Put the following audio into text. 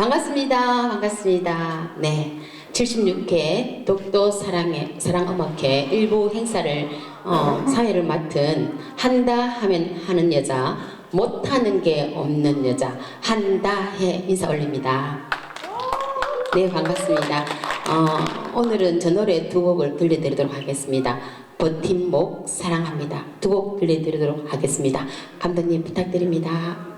반갑습니다. 반갑습니다. 네. 76회 독도 사랑의 사랑 음악회 일부 행사를 어, 사회를 맡은 한다 하면 하는 여자 못하는 게 없는 여자 한다해 인사 올립니다. 네 반갑습니다. 어, 오늘은 저 노래 두 곡을 들려드리도록 하겠습니다. 버팀목 사랑합니다. 두 곡 들려드리도록 하겠습니다. 감독님 부탁드립니다.